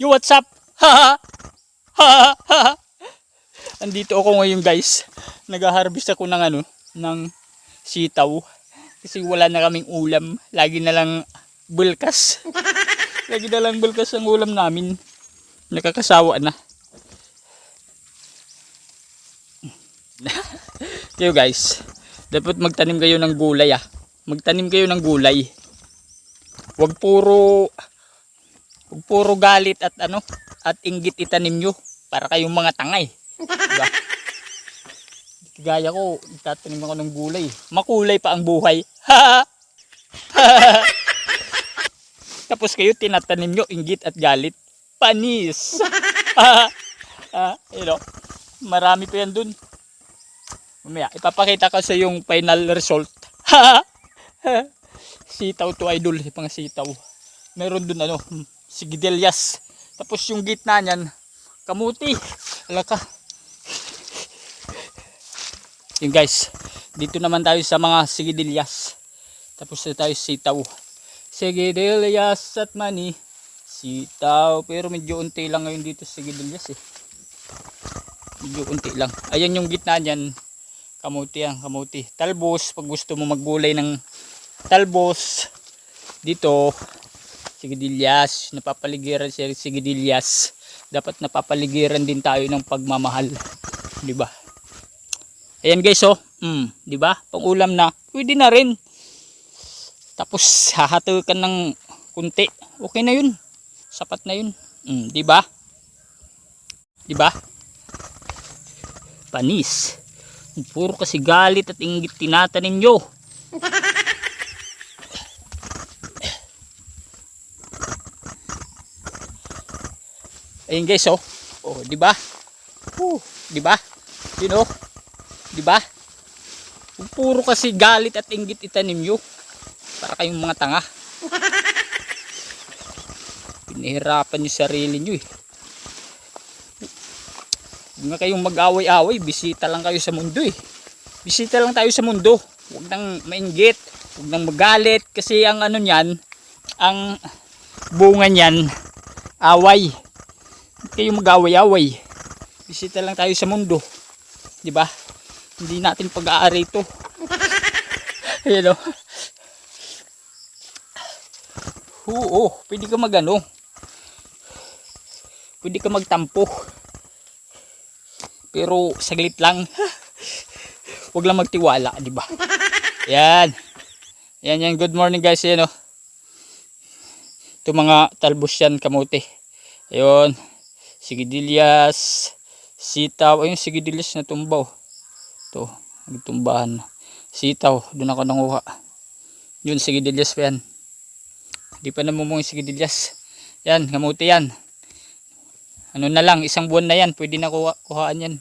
Yo, what's up? Ha ha ha Andito ako ngayon guys. Nag-harvest ako ng ano, ng sitaw. Kasi wala na kaming ulam. Lagi na lang bulkas. Lagi na lang bulkas ang ulam namin. Nakakasawa na. Kayo guys, dapat magtanim kayo ng gulay ah. Magtanim kayo ng gulay. Huwag puro huwag puro galit at ano at inggit itanim nyo para kayong mga tangay. Diba? Gaya ko, itatanim ako ng gulay. Makulay pa ang buhay. Tapos kayo tinatanim nyo inggit at galit. Panis. ah, you know, marami pa yan dun. Mamaya, ipapakita ko sa yung final result. sitaw to idol, pang sitaw. Meron dun ano, hmm, sigidelyas. Tapos yung gitna niyan, kamuti. Ala ka. Yung guys, dito naman tayo sa mga sigidelyas. Tapos na tayo sitaw. Sigidelyas at mani. Sitaw. Pero medyo unti lang ngayon dito sigidelyas eh. Medyo unti lang. Ayan yung gitna niyan. Kamuti yan, kamuti. Talbos, pag gusto mo maggulay ng talbos, dito, sigidillas, napapaligiran si sigidillas. Dapat napapaligiran din tayo ng pagmamahal. Di ba? Ayan guys, oh. Mm, di ba? Pang-ulam na. Pwede na rin. Tapos, hahatukan ng kunti. Okay na yun. Sapat na yun. Mm, di ba? Di ba? Panis. Puro kasi galit at inggit tinatanim nyo. Ayun guys oh. Oh, di ba? Oh, di ba? Oh. Di ba? Puro kasi galit at inggit itanim nyo. Para kayong mga tanga. Pinahirapan nyo sarili nyo eh. Huwag kayong mag-away-away. Bisita lang kayo sa mundo eh. Bisita lang tayo sa mundo. Huwag nang mainggit. Huwag nang magalit. Kasi ang ano niyan, ang bunga niyan, away. Kayong mag-away-away. Bisita lang tayo sa mundo. Di ba? Hindi natin pag-aari ito. Ayan o. Oo, pwede ka magano. Pwede ka magtampo. Pero saglit lang. Huwag lang magtiwala, di ba? Yan. Yan yan. Good morning guys. Yan o. Ito mga talbos yan, kamote. Ayun. Sigidillas. Sitaw. Ayun, sigidillas na tumbaw. Ito. Nagtumbahan. Sitaw. Doon ako nanguha. Yun, sigidillas pa yan. Hindi pa namumong yung sigidillas. Yan, kamote yan ano na lang, isang buwan na yan, pwede na kuha, kuhaan yan.